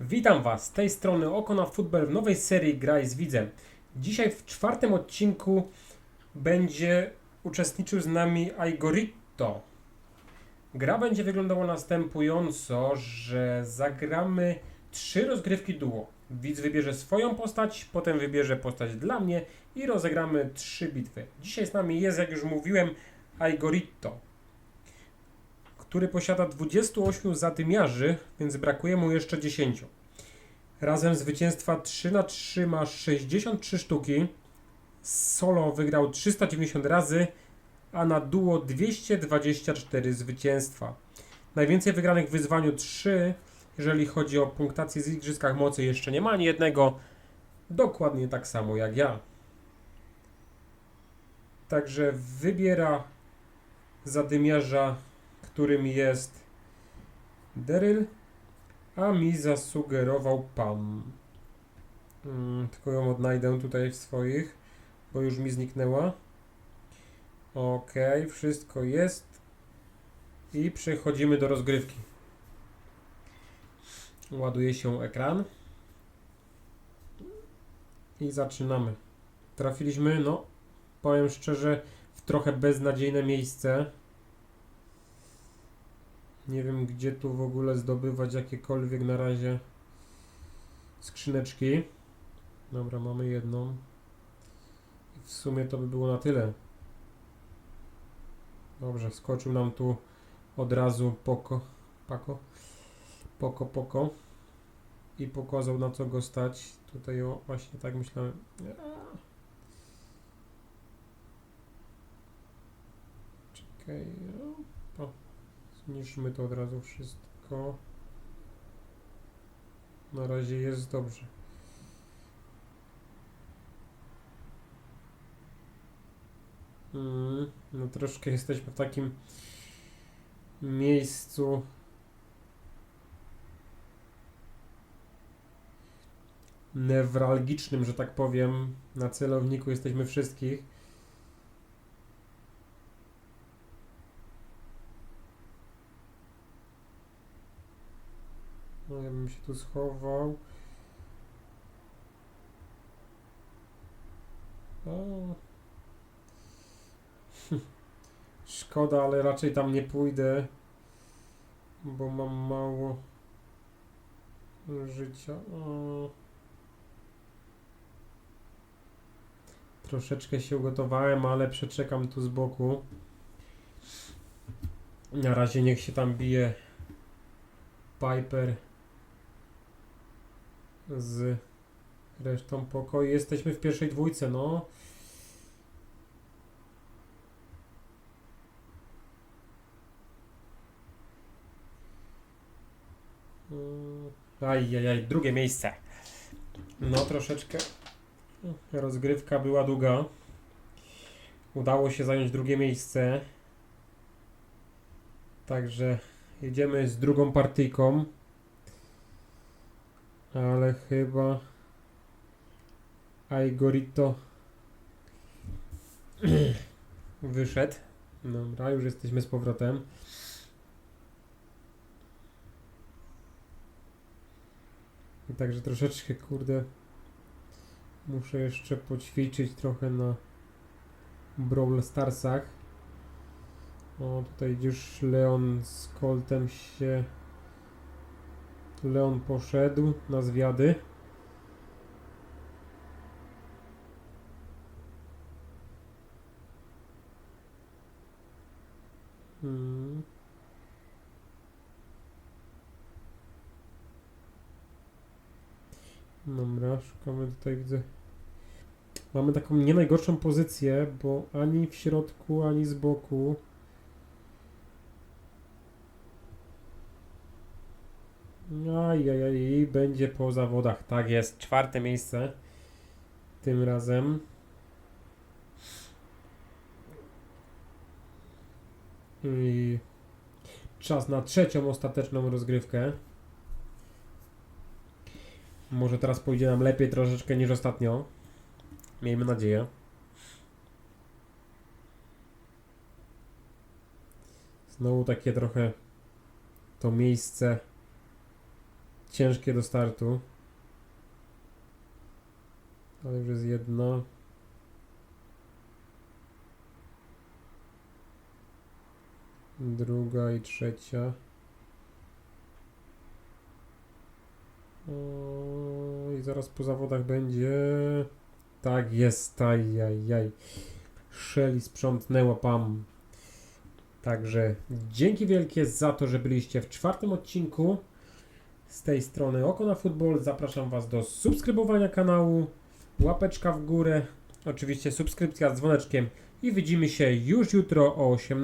Witam Was, z tej strony Oko na Futbol w nowej serii Graj z Widzem. Dzisiaj w czwartym odcinku będzie uczestniczył z nami Igorito. Gra będzie wyglądała następująco, że zagramy trzy rozgrywki duo. Widz wybierze swoją postać, potem wybierze postać dla mnie i rozegramy trzy bitwy. Dzisiaj z nami jest, jak już mówiłem, Igorito który posiada 28 zadymiarzy, więc brakuje mu jeszcze 10. Razem zwycięstwa 3 na 3 ma 63 sztuki. Solo wygrał 390 razy, a na duo 224 zwycięstwa. Najwięcej wygranych w wyzwaniu 3, jeżeli chodzi o punktację z Igrzyskach Mocy, jeszcze nie ma ani jednego. Dokładnie tak samo jak ja. Także wybiera zadymiarza którym jest Daryl, a mi zasugerował Pam. Mm, tylko ją odnajdę tutaj w swoich, bo już mi zniknęła. Ok, wszystko jest. I przechodzimy do rozgrywki. Ładuje się ekran. I zaczynamy. Trafiliśmy, no, powiem szczerze, w trochę beznadziejne miejsce. Nie wiem, gdzie tu w ogóle zdobywać jakiekolwiek na razie skrzyneczki. Dobra, mamy jedną. W sumie to by było na tyle. Dobrze, skoczył nam tu od razu poko, pako, poko, poko. I pokazał na co go stać. Tutaj o, właśnie tak myślałem. Czekaj. O. Zniszczmy to od razu wszystko. Na razie jest dobrze. Mm, no troszkę jesteśmy w takim miejscu. Newralgicznym, że tak powiem. Na celowniku jesteśmy wszystkich. No ja bym się tu schował. O. Szkoda, ale raczej tam nie pójdę, bo mam mało życia. O. Troszeczkę się ugotowałem, ale przeczekam tu z boku. Na razie niech się tam bije Piper z resztą pokoju. Jesteśmy w pierwszej dwójce, no. Mm, Ajajaj, drugie miejsce. No troszeczkę rozgrywka była długa. Udało się zająć drugie miejsce. Także jedziemy z drugą partyjką. Ale chyba Aigorito wyszedł. Dobra, już jesteśmy z powrotem. Także troszeczkę, kurde, muszę jeszcze poćwiczyć trochę na Brawl Starsach. O, tutaj już Leon z Coltem się Leon poszedł na zwiady. Hmm. Dobra, szukamy tutaj, widzę. Mamy taką nie najgorszą pozycję, bo ani w środku, ani z boku. Ajajaj, będzie po zawodach. Tak jest, czwarte miejsce. Tym razem. I czas na trzecią, ostateczną rozgrywkę. Może teraz pójdzie nam lepiej troszeczkę niż ostatnio. Miejmy nadzieję. Znowu takie trochę to miejsce ciężkie do startu. Ale już jest jedna. Druga i trzecia. O, I zaraz po zawodach będzie. Tak jest, ajajaj. Szeli sprzątnęła pam. Także dzięki wielkie za to, że byliście w czwartym odcinku. Z tej strony Oko na Futbol. Zapraszam Was do subskrybowania kanału, łapeczka w górę, oczywiście subskrypcja z dzwoneczkiem i widzimy się już jutro o 18.